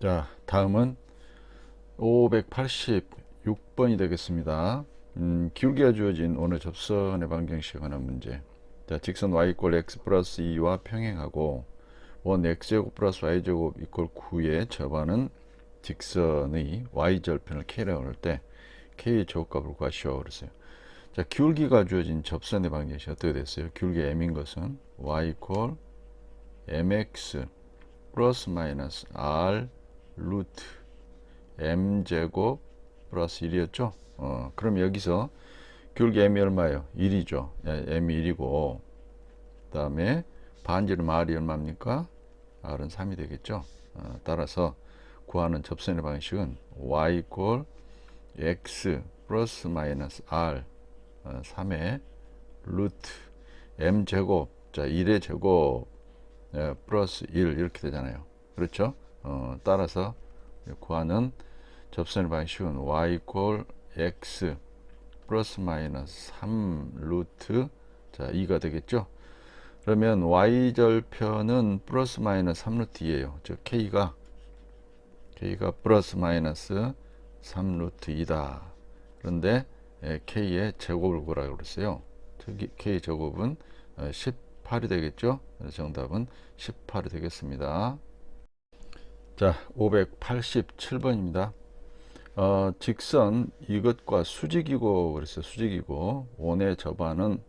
자, 다음은 586번이 되겠습니다. 음, 기울기가 주어진 오늘 접선의 방정식에 관한 문제. 자, 직선 y 이꼴 x 플러스 2와 평행하고 원 x제곱 플러스 y제곱 이꼴 9의 접하는 직선의 y절편을 k라고 할 때 k의 제곱값을 구하시오 그랬어요. 자, 기울기가 주어진 접선의 방정식이 어떻게 됐어요? 기울기 m인 것은 y 이꼴 mx 플러스 마이너스 r 루트 m 제곱 플러스 1이었죠. 어, 그럼 여기서 기울기 m이 얼마예요? 1이죠. m이 1이고 그 다음에 반지름 r이 얼마입니까? r은 3이 되겠죠. 어, 따라서 구하는 접선의 방식은 y 이꼴 x 플러스 마이너스 r 어, 3의 루트 m 제곱 자 1의 제곱 예, 플러스 1 이렇게 되잖아요. 그렇죠? 어, 따라서 구하는 접선의 방식은 y 이꼴 x 플러스 마이너스 3 루트 자 2가 되겠죠? 그러면 y절편은 플러스 마이너스 3 루트 2예요. 즉 k가 k가 플러스 마이너스 3 루트 2다. 그런데 예, k의 제곱을 구하라고 그랬어요. k 제곱은 18이 되겠죠? 그래서 정답은 18이 되겠습니다. 자, 587번입니다. 어, 직선 이것과 수직이고 그래서 수직이고 원의 접하는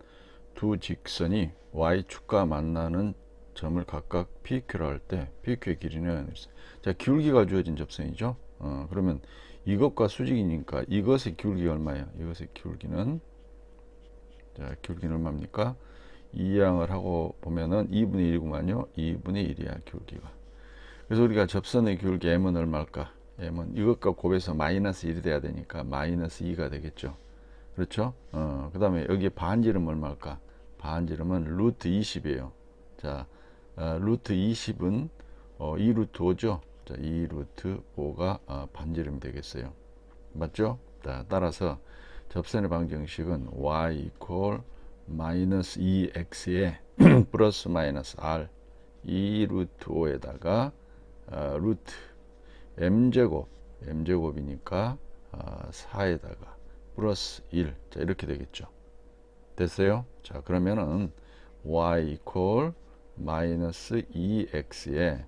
두 직선이 y축과 만나는 점을 각각 PQ로 할때 PQ의 길이는 자 기울기가 주어진 접선이죠. 어, 그러면 이것과 수직이니까 이것의 기울기가 얼마예요? 이것의 기울기는 자 기울기는 얼마입니까? 이항을 하고 보면은 2분의 1이구만요. 2분의 1이야 기울기가. 그래서 우리가 접선의 기울기 m은 얼마일까? m은 이것과 곱해서 마이너스 1이 돼야 되니까 마이너스 2가 되겠죠. 그렇죠? 어, 그 다음에 여기 반지름 얼마일까? 반지름은 루트 20이에요. 자, 어, 루트 20은 어, 2 루트 5죠. 자, 2 루트 5가 어, 반지름이 되겠어요. 맞죠? 자, 따라서 접선의 방정식은 y 이퀄 마이너스 2x에 플러스 마이너스 r 2 루트 5에다가 어, 루트 m제곱 m제곱이니까 어, 4에다가 플러스 1 자, 이렇게 되겠죠. 됐어요? 자, 그러면은 y 이퀄 마이너스 2x에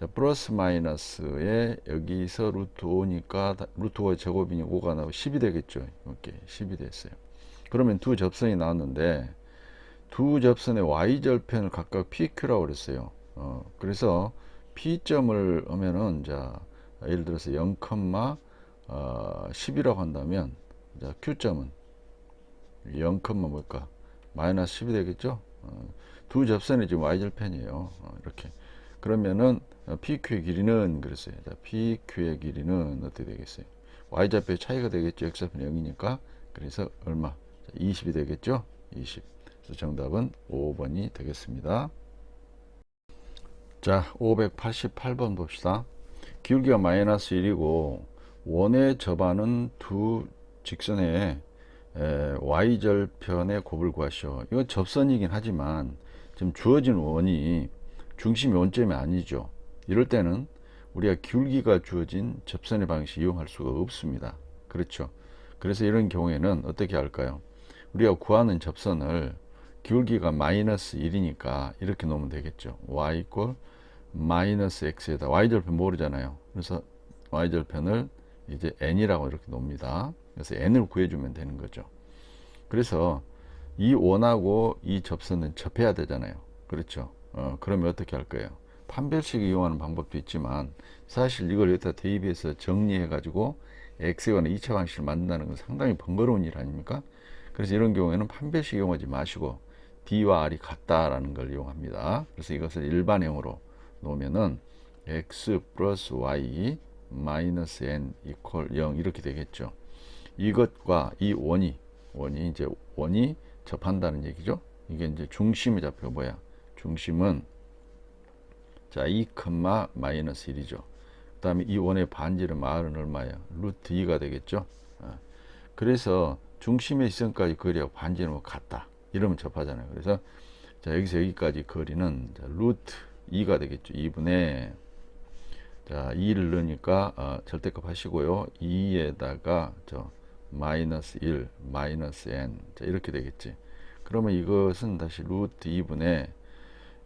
자, 플러스 마이너스에 여기서 루트 5니까 루트 5의 제곱이니 5가 나오고 10이 되겠죠. 이렇게 10이 됐어요. 그러면 두 접선이 나왔는데 두 접선의 y절편을 각각 PQ라고 그랬어요. 어, 그래서 P점을 하면은 자 예를 들어서 0, 어, 10이라고 한다면 자 Q점은 0, 뭘까? 마이너스 10이 되겠죠? 어, 두 접선이 지금 y절편이에요. 어, 이렇게. 그러면은 PQ의 길이는 그랬어요. 자, PQ의 길이는 어떻게 되겠어요? y좌표의 차이가 되겠죠. x좌표 0이니까. 그래서 얼마? 자, 20이 되겠죠? 20. 그래서 정답은 5번이 되겠습니다. 자, 588번 봅시다. 기울기가 마이너스 1이고 원의 접하는 두 직선의 에, y절편의 곱을 구하시오. 이건 접선이긴 하지만 지금 주어진 원이 중심이 원점이 아니죠. 이럴 때는 우리가 기울기가 주어진 접선의 방식 이용할 수가 없습니다. 그렇죠. 그래서 이런 경우에는 어떻게 할까요? 우리가 구하는 접선을 기울기가 마이너스 1이니까 이렇게 놓으면 되겠죠. y 이꼴 마이너스 x에다 y절편 모르잖아요. 그래서 y절편을 이제 n이라고 이렇게 놓습니다. 그래서 n을 구해주면 되는 거죠. 그래서 이 원하고 이 접선은 접해야 되잖아요. 그렇죠. 어, 그러면 어떻게 할 거예요? 판별식 이용하는 방법도 있지만 사실 이걸 여기다 대입해서 정리해 가지고 x에 관한 2차 방식을 만든다는 건 상당히 번거로운 일 아닙니까? 그래서 이런 경우에는 판별식 이용하지 마시고 d와 r이 같다라는 걸 이용합니다. 그래서 이것을 일반형으로 놓으면은 x 플러스 y 마이너스 n 이퀄 0 이렇게 되겠죠. 이것과 이 원이 원이 이제 원이 접한다는 얘기죠. 이게 이제 중심의 좌표 뭐야? 중심은 자, 2, 마이너스 1이죠. 그 다음에 이 원의 반지름 r은 얼마예요? 루트 2가 되겠죠. 어. 그래서 중심의 시선까지 거리하고 반지름은 같다. 이러면 접하잖아요. 그래서 자, 여기서 여기까지 거리는 자, 루트 2가 되겠죠. 2분의 자, 2를 넣으니까 어, 절대값 하시고요. 2에다가 저 마이너스 1, 마이너스 n 자, 이렇게 되겠지. 그러면 이것은 다시 루트 2분의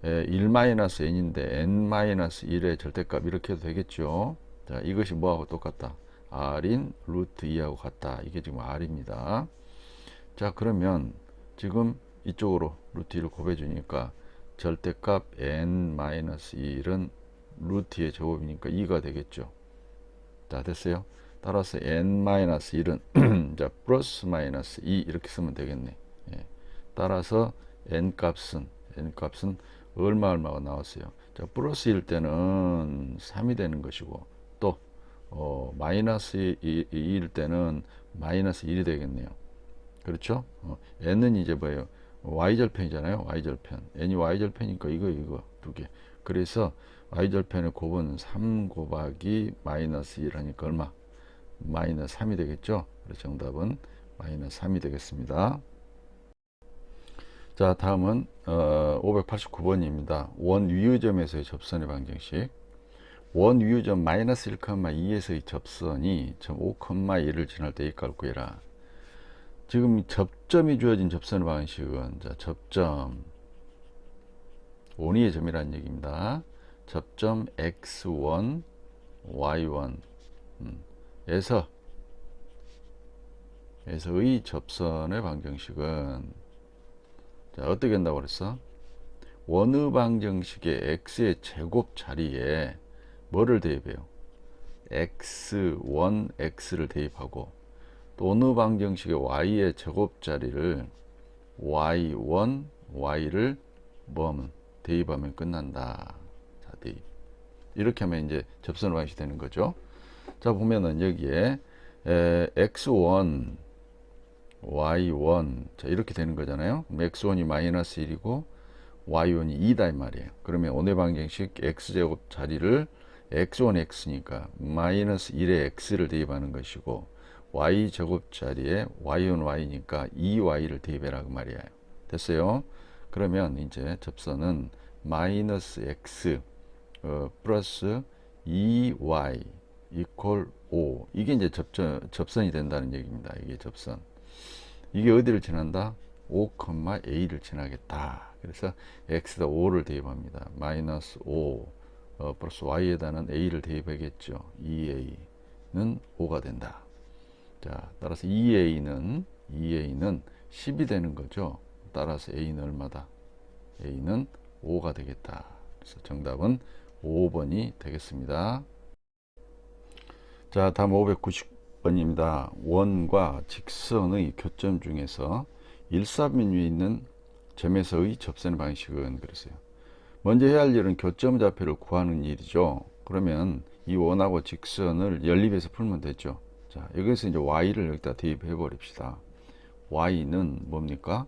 1 마이너스 n인데 n 마이너스 1의 절대값 이렇게 해도 되겠죠. 자, 이것이 뭐하고 똑같다? r인 루트 2하고 같다. 이게 지금 r입니다. 자, 그러면 지금 이쪽으로 루트 2를 곱해 주니까 절대값 n 마이너스 1은 루트 2의 제곱이니까 2가 되겠죠. 자, 됐어요. 따라서 n 마이너스 1은 자, 플러스 마이너스 2 이렇게 쓰면 되겠네. 예. 따라서 n 값은 n 값은 얼마 얼마가 나왔어요. 자, 플러스일 때는 3이 되는 것이고 또 어, 마이너스 2일 때는 마이너스 1이 되겠네요. 그렇죠? 어, n은 이제 뭐예요? y절편이잖아요. y절편. n이 y절편이니까 이거 이거 두 개. 그래서 y절편의 곱은 3 곱하기 마이너스 1 하니까 얼마? 마이너스 3이 되겠죠? 그래서 정답은 마이너스 3이 되겠습니다. 자, 다음은 어, 589번입니다. 원 위유점에서의 접선의 방정식. 원 위유점 마이너스 1,2에서의 접선이 점 5,1을 지날 때 이 값을 구해라. 지금 접점이 주어진 접선의 방식은 자, 접점 원위의 점이라는 얘기입니다. 접점 x1, y1 음, 에서 에서의 접선의 방정식은 자, 어떻게 한다고 그랬어? 원의 방정식의 x의 제곱 자리에 뭐를 대입해요? x1, x를 대입하고 또 어느 방정식의 y의 제곱 자리를 y1, y를 뭐하면 대입하면 끝난다. 자, 대입. 이렇게 하면 이제 접선 방식이 되는 거죠. 자, 보면은 여기에 에, x1, y1 자, 이렇게 되는 거잖아요. 그럼 x1이 마이너스 1이고 y1이 2다 이 말이에요. 그러면 원의 방정식 x제곱 자리를 x1, x니까 마이너스 1에 x를 대입하는 것이고 y 제곱 자리에 y1, y니까 2y를 대입해라 그 말이에요. 됐어요? 그러면 이제 접선은 마이너스 x 어, 플러스 2y 이퀄 5 이게 이제 접전, 접선이 된다는 얘기입니다. 이게 접선. 이게 어디를 지난다? 5,a를 지나겠다. 그래서 x에다 5를 대입합니다. 마이너스 5 어, 플러스 y에다는 a를 대입하겠죠. 2a는 5가 된다. 자, 따라서 2a는 2a는 10이 되는 거죠. 따라서 a는 얼마다? a는 5가 되겠다. 그래서 정답은 5번이 되겠습니다. 자, 다음 590번입니다. 원과 직선의 교점 중에서 일사면 위에 있는 점에서의 접선 방식은 그랬어요. 먼저 해야 할 일은 교점 좌표를 구하는 일이죠. 그러면 이 원하고 직선을 연립해서 풀면 되죠. 자, 여기서 이제 y를 여기다 대입해 버립시다. y는 뭡니까?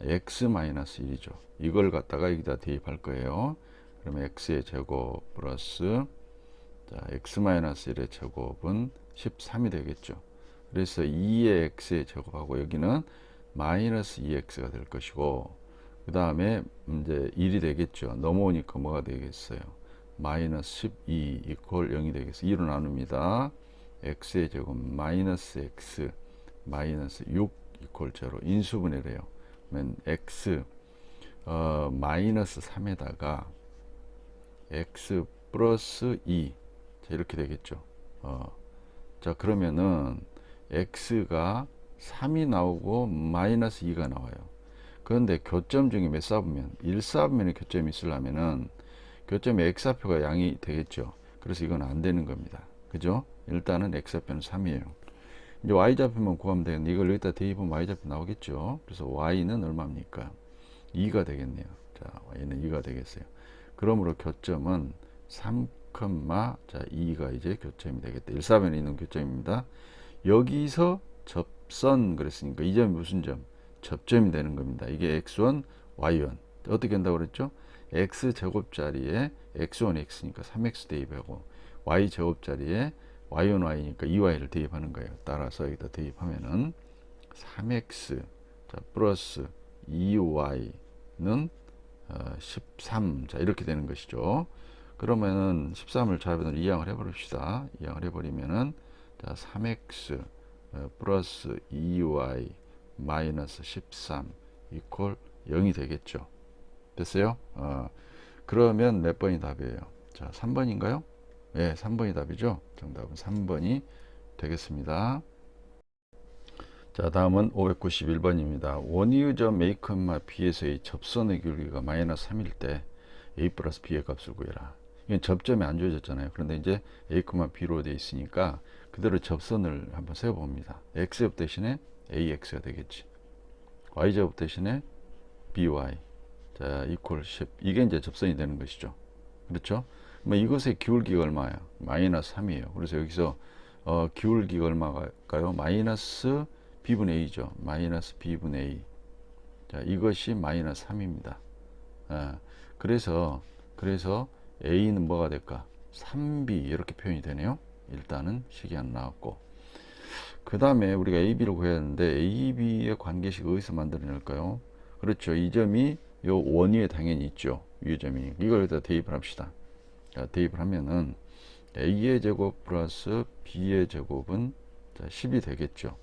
x-1이죠. 이걸 갖다가 여기다 대입할 거예요. 그러면 x의 제곱 플러스 자, x-1의 제곱은 13이 되겠죠. 그래서 2의 x의 제곱하고 여기는 마이너스 2x가 될 것이고 그 다음에 이제 1이 되겠죠. 넘어오니까 뭐가 되겠어요? 마이너스 12 이퀄 0이 되겠어요. 2로 나눕니다. X의 제곱 마이너스 x 마이너스 6 이퀄 제로 인수분해래요. 그러면 x 어, 마이너스 3에다가 x 플러스 2 자, 이렇게 되겠죠. 어, 자 그러면은 x가 3이 나오고 마이너스 2가 나와요. 그런데 교점 중에 몇 사분면? 1사분면의 교점이 있으려면은 교점의 x좌표가 양이 되겠죠. 그래서 이건 안 되는 겁니다. 그죠? 일단은 x좌표는 3이에요. 이제 y좌표만 구하면 되겠는데 이걸 여기다 대입하면 y좌표 나오겠죠. 그래서 y는 얼마입니까? 2가 되겠네요. 자, y는 2가 되겠어요. 그러므로 교점은 3, 자 2가 이제 교점이 되겠다. 1사변에 있는 교점입니다. 여기서 접선 그랬으니까 이 점이 무슨 점? 접점이 되는 겁니다. 이게 x1, y1. 어떻게 한다고 그랬죠? x 제곱 자리에 x1, x니까 3x 대입하고 y 제곱 자리에 y1, y니까 2y를 대입하는 거예요. 따라서 여기다 대입하면은 3x 자, 플러스 2y는 어, 13. 자, 이렇게 되는 것이죠. 그러면은 13을 좌변으로 이항을 해버립시다. 이항을 해버리면은 자 3x 어, 플러스 2y 마이너스 13 이퀄 0이 되겠죠. 됐어요? 어, 그러면 몇 번이 답이에요? 자 3번인가요? 예, 3번이 답이죠. 정답은 3번이 되겠습니다. 자, 다음은 591번입니다. 원이유점 A, B에서의 접선의 기울기가 마이너스 3일 때 A 플러스 B의 값을 구해라. 이건 접점이 안 주어졌잖아요. 그런데 이제 A, B로 되어 있으니까 그대로 접선을 한번 세워봅니다. X제곱 대신에 AX가 되겠지. Y제곱 대신에 BY. 자, 이퀄 10. 이게 이제 접선이 되는 것이죠. 그렇죠? 뭐 이것의 기울기가 얼마야? 마이너스 3이에요. 그래서 여기서 어, 기울기가 얼마일까요? 마이너스 b분의 a죠. 마이너스 b분의 a. 자, 이것이 마이너스 3입니다. 아, 그래서 그래서 a는 뭐가 될까? 3b 이렇게 표현이 되네요. 일단은 식이 안 나왔고 그 다음에 우리가 ab를 구해야 하는데 ab의 관계식 어디서 만들어낼까요? 그렇죠. 이 점이 요 원위에 당연히 있죠. 위 점이 이걸 여기다 대입을 합시다. 자, 대입을 하면은 a의 제곱 플러스 b의 제곱은 자, 10이 되겠죠.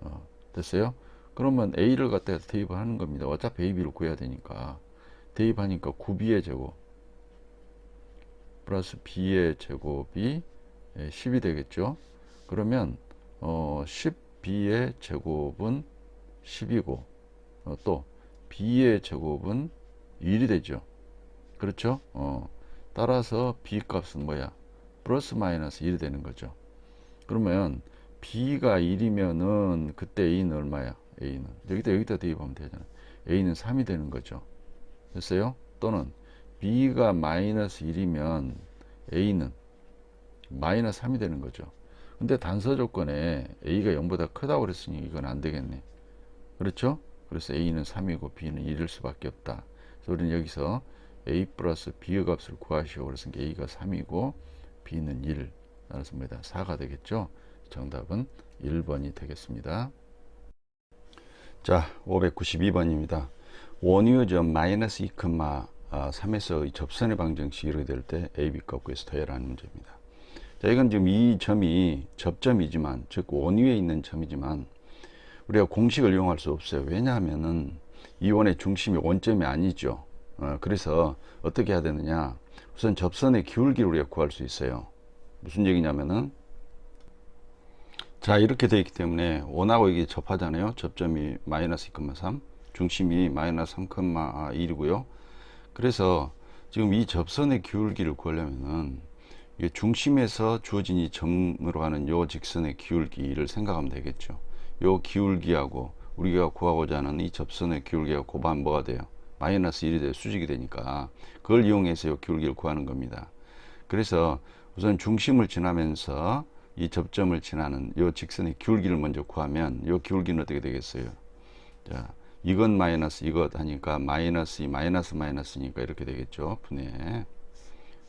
어, 됐어요? 그러면 a를 갖다 대입을 하는 겁니다. 어차피 a, b를 구해야 되니까 대입하니까 9b의 제곱 플러스 b의 제곱이 10이 되겠죠. 그러면 어, 10b의 제곱은 10이고 어, 또 b의 제곱은 1이 되죠. 그렇죠? 어, 따라서 b 값은 뭐야? 플러스 마이너스 1이 되는 거죠. 그러면 b가 1이면은 그때 a는 얼마야? a는 여기다 여기다 대입하면 되잖아. a는 3이 되는 거죠. 됐어요? 또는 b가 마이너스 1이면 a는 마이너스 3이 되는 거죠. 근데 단서 조건에 a가 0보다 크다고 그랬으니 이건 안 되겠네. 그렇죠? 그래서 a는 3이고 b는 1일 수밖에 없다. 그래서 우리는 여기서 a 플러스 b의 값을 구하시오. 그래서 a가 3이고 b는 1. 따라서 뭐다? 4가 되겠죠? 정답은 1번이 되겠습니다. 자, 592번입니다. 원유점 마이너스 2,3에서 접선의 방정식이 이렇게 될 때 AB 값 구해서 더해라는 문제입니다. 자, 이건 지금 이 점이 접점이지만, 즉 원위에 있는 점이지만 우리가 공식을 이용할 수 없어요. 왜냐하면은 이 원의 중심이 원점이 아니죠. 어, 그래서 어떻게 해야 되느냐? 우선 접선의 기울기를 우리가 구할 수 있어요. 무슨 얘기냐면은 자 이렇게 되어 있기 때문에 원하고 이게 접하잖아요. 접점이 마이너스 2,3 중심이 마이너스 3,1이고요. 그래서 지금 이 접선의 기울기를 구하려면은 중심에서 주어진 이 점으로 가는 요 직선의 기울기를 생각하면 되겠죠. 요 기울기하고 우리가 구하고자 하는 이 접선의 기울기가 곱하면 뭐가 돼요? 마이너스 1이 돼요. 수직이 되니까 그걸 이용해서 요 기울기를 구하는 겁니다. 그래서 우선 중심을 지나면서 이 접점을 지나는 요 직선의 기울기를 먼저 구하면 요 기울기는 어떻게 되겠어요? 자, 이것 마이너스 이것 하니까 마이너스 이 마이너스 마이너스니까 이렇게 되겠죠. 분의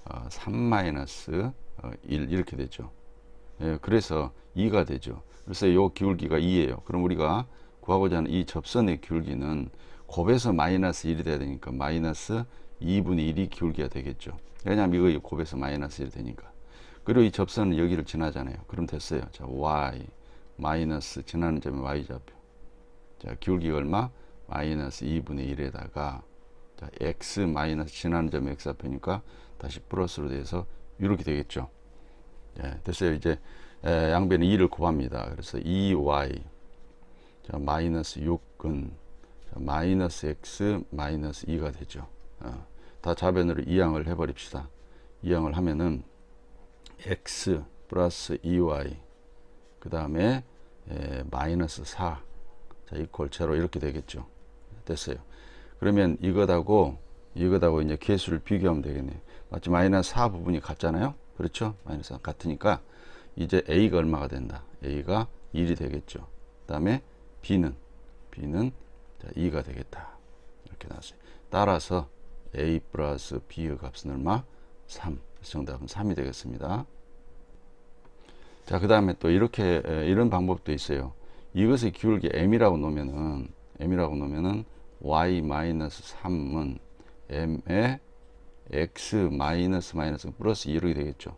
어, 3 마이너스 어, 1 이렇게 되죠. 예, 그래서 2가 되죠. 그래서 요 기울기가 2예요. 그럼 우리가 구하고자 하는 이 접선의 기울기는 곱해서 마이너스 1이 돼야 되니까 마이너스 2분의 1이 기울기가 되겠죠. 왜냐하면 이거 곱해서 마이너스 1이 되니까. 그리고 이 접선은 여기를 지나잖아요. 그럼 됐어요. 자, y 마이너스 지나는 점이 y좌표. 자, 기울기가 얼마? 마이너스 2분의 1에다가 자, x 마이너스 지나는 점이 x좌표니까 다시 플러스로 돼서 이렇게 되겠죠. 예, 됐어요. 이제 에, 양변에 2를 곱합니다. 그래서 2y 자, 마이너스 6은 자, 마이너스 x 마이너스 2가 되죠. 어, 다 좌변으로 이항을 해버립시다. 이항을 하면은 x 플러스 2y 그 다음에 마이너스 4 자, 이퀄 제로 이렇게 되겠죠. 됐어요. 그러면 이것하고 이것하고 이제 개수를 비교하면 되겠네. 마치 마이너스 4 부분이 같잖아요. 그렇죠? 마이너스 4 같으니까 이제 a가 얼마가 된다. a가 1이 되겠죠. 그 다음에 b는 b는 자, 2가 되겠다. 이렇게 나왔어요. 따라서 a 플러스 b의 값은 얼마? 3. 정답은 3이 되겠습니다. 자, 그 다음에 또 이렇게, 이런 방법도 있어요. 이것의 기울기 m이라고 놓으면은, m이라고 놓으면은, y-3은 m의 x 마이너스 마이너스 플러스 2 이렇게 되겠죠.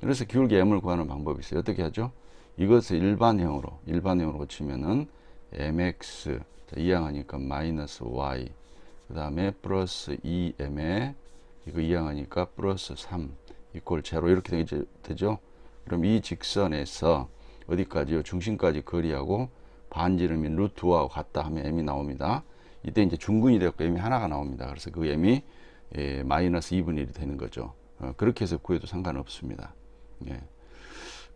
그래서 기울기 m을 구하는 방법이 있어요. 어떻게 하죠? 이것을 일반형으로 일반형으로 고치면은 mx 자, 이항하니까 마이너스 y 그 다음에 플러스 2m에 이거 이항하니까 플러스 3 이꼴 제로 이렇게 되죠? 그럼 이 직선에서 어디까지요? 중심까지 거리하고 반지름이 루트 5하고 같다 하면 m이 나옵니다. 이때 이제 중근이 되고 m이 하나가 나옵니다. 그래서 그 m이 예, 마이너스 2분의 1이 되는 거죠. 어, 그렇게 해서 구해도 상관없습니다. 예.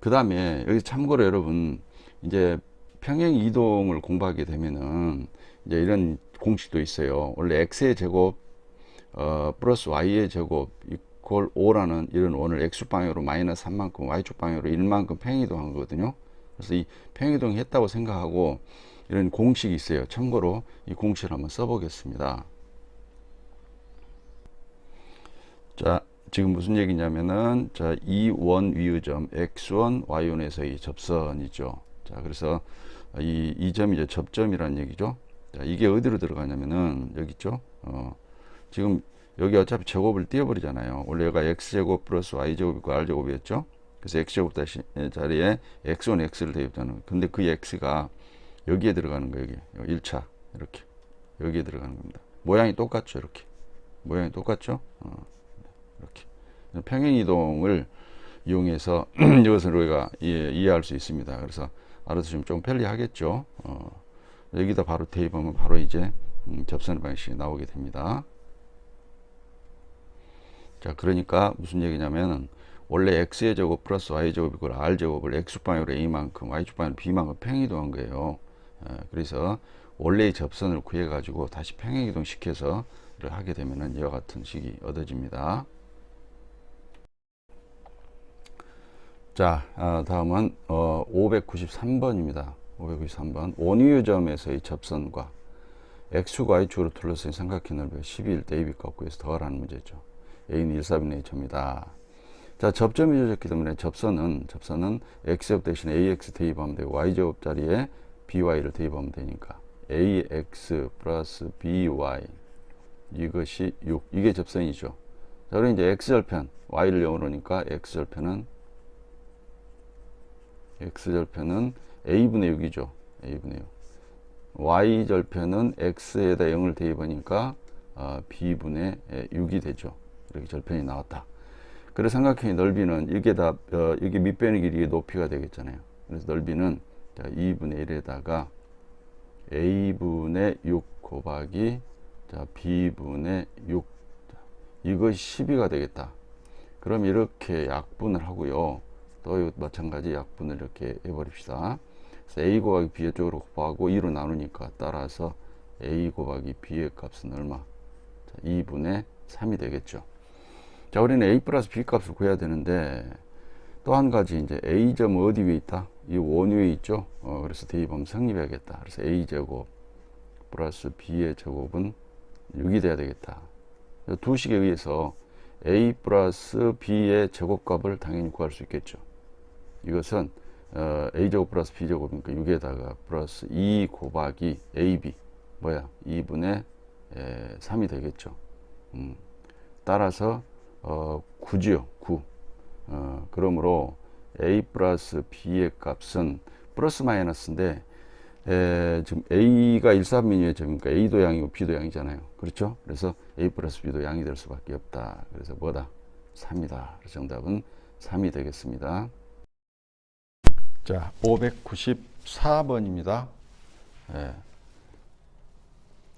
그 다음에 여기 참고로 여러분 이제 평행 이동을 공부하게 되면은 이제 이런 공식도 있어요. 원래 x의 제곱 어, 플러스 y의 제곱 이퀄 5라는 이런 원을 x 방향으로 마이너스 3만큼 y축 방향으로 1만큼 평행이동한 거거든요. 그래서 이 평행이동 했다고 생각하고 이런 공식이 있어요. 참고로 이 공식을 한번 써보겠습니다. 자, 지금 무슨 얘기냐면은 자, 이 원 위의 점 x1, y1에서의 접선이죠. 자, 그래서 이, 이 점이 이제 접점이라는 얘기죠. 자, 이게 어디로 들어가냐면은 여기 있죠. 어, 지금 여기 어차피 제곱을 띄워버리잖아요. 원래 여기가 x제곱 플러스 y제곱이고 r제곱이었죠. 그래서 x제곱 다시 자리에 x1, x를 대입하는. 근데 그 x가 여기에 들어가는 거예요. 여기 1차 이렇게 여기에 들어가는 겁니다. 모양이 똑같죠. 이렇게 모양이 똑같죠. 어, 이렇게 평행 이동을 이용해서 이것을 우리가 이해, 이해할 수 있습니다. 그래서 알아두시면 좀 편리하겠죠. 어, 여기다 바로 대입하면 바로 이제 음, 접선 방식이 나오게 됩니다. 자, 그러니까 무슨 얘기냐면은 원래 x의 제곱 플러스 y 제곱이고 r 제곱을 x 방향으로 a만큼, y 방향으로 b만큼 평행이동한 거예요. 에, 그래서 원래의 접선을 구해 가지고 다시 평행이동 시켜서 하게 되면은 이와 같은 식이 얻어집니다. 자, 아, 다음은 어, 593번입니다. 593번 원위유점에서의 접선과 x축 y축으로 둘러싼 삼각형 넓이가 12일 대입값 구해서 더하라는 문제죠. a는 1사분의 점이다. 자, 접점이 주어졌기 때문에 접선은 접선은 x제곱 대신에 ax 대입하면 되고 y제곱 자리에 by를 대입하면 되니까 ax 플러스 by 이것이 6 이게 접선이죠. 자, 그럼 이제 x절편 y를 0으로 하니까 x절편은 x절편은 a분의 6이죠. a분의 6. y절편은 x에다 0을 대입하니까 어, b분의 6이 되죠. 이렇게 절편이 나왔다. 그래서 삼각형의 넓이는 이게 다 어, 이게 밑변의 길이의 높이가 되겠잖아요. 그래서 넓이는 자, 2분의 1에다가 a분의 6 곱하기 자, b분의 6 이것이 12가 되겠다. 그럼 이렇게 약분을 하고요. 또 마찬가지 약분을 이렇게 해버립시다. 그래서 a 곱하기 b의 쪽으로 곱하고 2로 나누니까 따라서 a 곱하기 b의 값은 얼마? 자, 2분의 3이 되겠죠. 자, 우리는 a 플러스 b 값을 구해야 되는데 또 한 가지 이제 a 점 어디 위에 있다? 이 원 위에 있죠. 어, 그래서 대입하면 성립해야겠다. 그래서 a 제곱 플러스 b의 제곱은 6이 돼야 되겠다. 두 식에 의해서 a 플러스 b의 제곱값을 당연히 구할 수 있겠죠. 이것은 어, a제곱 플러스 b제곱이니까 6에다가 플러스 2 곱하기 ab 뭐야 2분의 에, 3이 되겠죠. 음, 따라서 어, 9지요 9 어, 그러므로 a 플러스 b의 값은 플러스 마이너스인데 에, 지금 a가 1, 3민위의 점이니까 a도 양이고 b도 양이잖아요. 그렇죠? 그래서 a 플러스 b도 양이 될 수밖에 없다. 그래서 뭐다? 3이다. 그래서 정답은 3이 되겠습니다. 자, 594번입니다. 예.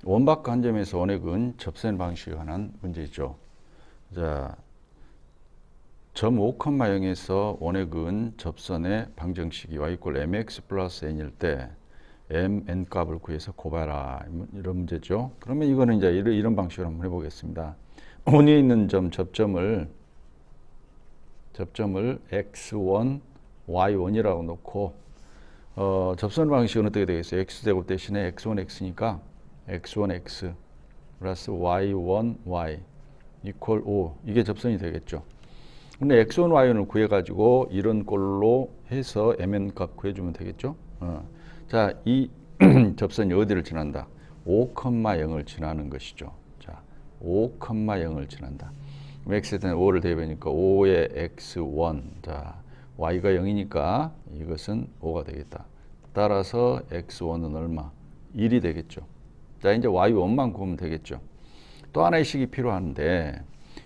원바크 한 점에서 원액은 접선 방식에 관한 문제죠. 자, 점 5,0에서 원액은 접선의 방정식이 y 이퀄 mx 플러스 n일 때 mn 값을 구해서 곱해라 이런 문제죠. 그러면 이거는 이제 이런, 이런 방식으로 한번 해보겠습니다. 원에 있는 점 접점을 접점을 x1 y1이라고 놓고 어, 접선 방식은 어떻게 되겠어요? x제곱 대신에 x1x니까 x1x 플러스 y1y 이퀄 5 이게 접선이 되겠죠. 근데 x1, y1을 구해가지고 이런 꼴로 해서 mn 값 구해주면 되겠죠. 어. 자, 이 접선이 어디를 지난다? 5,0을 지나는 것이죠. 자, 5,0을 지난다. x에 대한 5를 대입하니까 5의 x1 자 y가 0이니까 이것은 5가 되겠다. 따라서 x1은 얼마? 1이 되겠죠. 자 이제 y1만 구하면 되겠죠. 또 하나의 식이 필요한데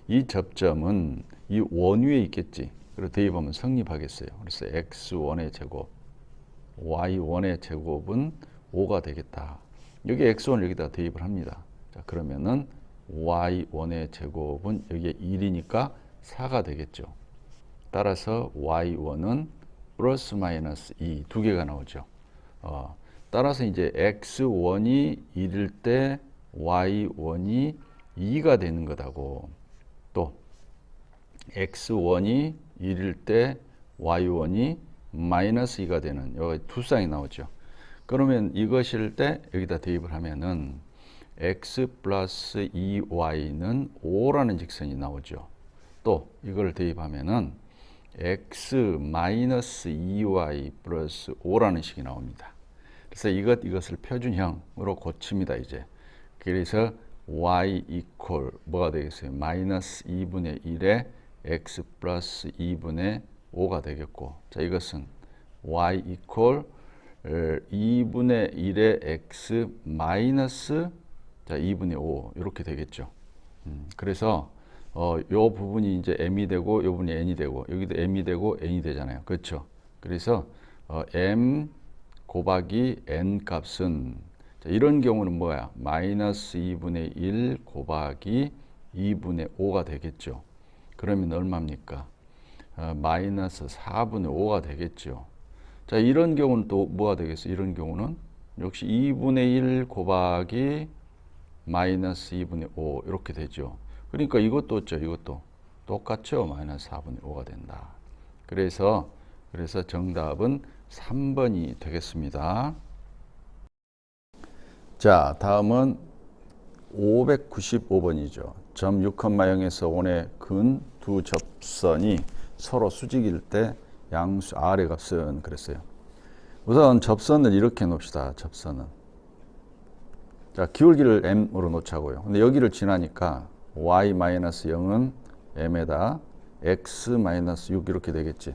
이 접점은 이 원위에 있겠지. 그리고 대입하면 성립하겠어요. 그래서 x1의 제곱, y1의 제곱은 5가 되겠다. 여기 x1을 여기다 대입을 합니다. 자, 그러면은 y1의 제곱은 여기에 1이니까 4가 되겠죠. 따라서 y1은 플러스 마이너스 2, 두 개가 나오죠. 어, 따라서 이제 x1이 1일 때 y1이 2가 되는 거다고 또 x1이 1일 때 y1이 마이너스 2가 되는 여기 두 쌍이 나오죠. 그러면 이것일 때 여기다 대입을 하면은 x 플러스 2y는 5라는 직선이 나오죠. 또 이걸 대입하면은 x 마이너스 2y 플러스 5라는 식이 나옵니다. 그래서 이것 이것을 표준형으로 고칩니다 이제. 그래서 y 이퀄 뭐가 되겠어요? 마이너스 2분의 1에 x 플러스 2분의 5가 되겠고 자 이것은 y 이퀄 2분의 1의 x 마이너스 자 2분의 5 이렇게 되겠죠. 음, 그래서 어, 요 부분이 이제 m이 되고 요 부분이 n이 되고 여기도 m이 되고 n이 되잖아요. 그렇죠? 그래서 어, m 곱하기 n 값은 자, 이런 경우는 뭐야? 마이너스 2분의 1 곱하기 2분의 5가 되겠죠. 그러면 얼마입니까? 어, 마이너스 4분의 5가 되겠죠. 자, 이런 경우는 또 뭐가 되겠어? 이런 경우는 역시 2분의 1 곱하기 마이너스 2분의 5 이렇게 되죠. 그러니까 이것도 어쩌 이것도 똑같죠. 마이너스 4분의 5가 된다. 그래서 그래서 정답은 3번이 되겠습니다. 자, 다음은 595번이죠. 점 6,0에서 5의 근 두 접선이 서로 수직일 때 양수 R의 값은 그랬어요. 우선 접선을 이렇게 놓읍시다. 접선은. 자, 기울기를 m으로 놓자고요. 근데 여기를 지나니까 y-0은 m에다 x-6 이렇게 되겠지.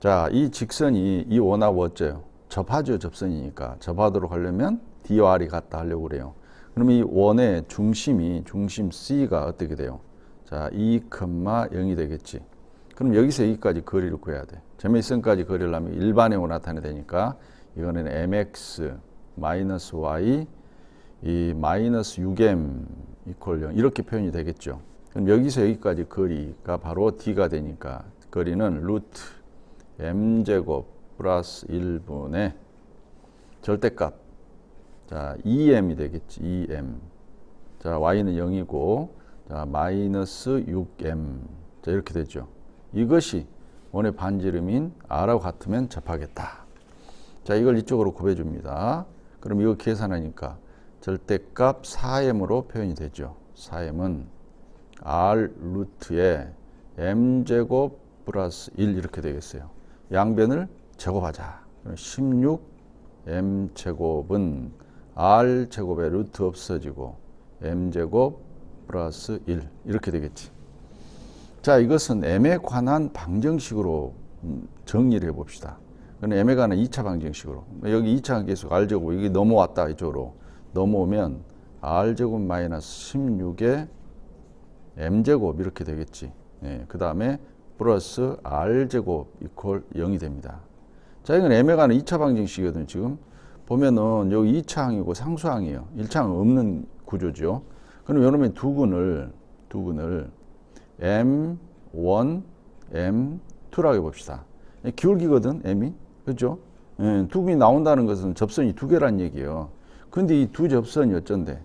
자, 이 직선이 이 원하고 어째요? 접하죠, 접선이니까. 접하도록 하려면 D와 R이 같다 하려고 그래요. 그럼 이 원의 중심이, 중심 C가 어떻게 돼요? 자, 2,0이 되겠지. 그럼 여기서 여기까지 거리를 구해야 돼. 점의선까지 거리를 하면 일반형으로 나타내야 되니까 이거는 mx 마이너스 y 이 마이너스 6m 이퀄 0 이렇게 표현이 되겠죠. 그럼 여기서 여기까지 거리가 바로 d가 되니까 거리는 루트 m제곱 플러스 1분의 절대값 자 2m이 되겠지 2m 자 y는 0이고 자 마이너스 6m 자 이렇게 되죠. 이것이 원의 반지름인 r하고 같으면 접하겠다. 자 이걸 이쪽으로 곱해줍니다. 그럼 이거 계산하니까 절대값 4m으로 표현이 되죠. 4m은 r 루트에 m제곱 플러스 1 이렇게 되겠어요. 양변을 제곱하자. 16 m제곱은 r제곱의 루트 없어지고 m제곱 플러스 1 이렇게 되겠지. 자 이것은 m에 관한 방정식으로 음, 정리를 해 봅시다. 그럼 m에 관한 2차 방정식으로 여기 2차 계속 r제곱 여기 넘어왔다 이쪽으로 넘어오면 r제곱 마이너스 16에 m제곱 이렇게 되겠지. 예, 그 다음에 플러스 r제곱 이퀄 0이 됩니다. 자, 이건 m에 관한 2차 방정식이거든요. 지금 보면은 여기 2차항이고 상수항이에요. 1차항 없는 구조죠. 그럼 여러분이 두 근을 두 근을 m1, m2라고 해봅시다. 기울기거든, m이. 그죠? 예, 두 근이 나온다는 것은 접선이 두 개란 얘기예요. 근데 이 두 접선이 어쩐데?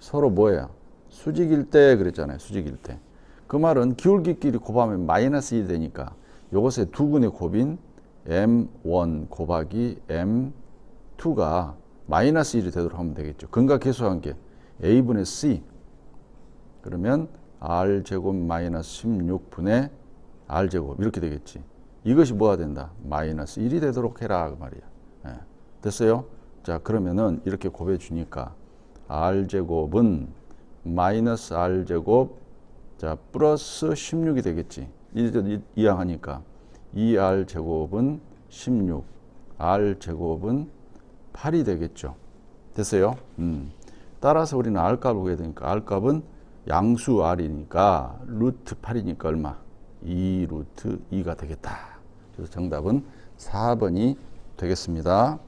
서로 뭐야? 수직일 때 그랬잖아요. 수직일 때. 그 말은 기울기끼리 곱하면 마이너스 1이 되니까 요것의 두 근의 곱인 m1 곱하기 m2가 마이너스 1이 되도록 하면 되겠죠. 근과 계수한 게 a분의 c 그러면 r제곱 마이너스 16분의 r제곱 이렇게 되겠지. 이것이 뭐가 된다? 마이너스 1이 되도록 해라 그 말이야. 예. 됐어요? 자 그러면은 이렇게 곱해 주니까 r제곱은 마이너스 r제곱 자, 플러스 16이 되겠지. 이- 이항하니까 2r 제곱은 16, r 제곱은 8이 되겠죠. 됐어요? 음. 따라서 우리는 r 값을 구해야 되니까 r 값은 양수 r이니까 루트 8이니까 얼마? 2 루트 2가 되겠다. 그래서 정답은 4번이 되겠습니다.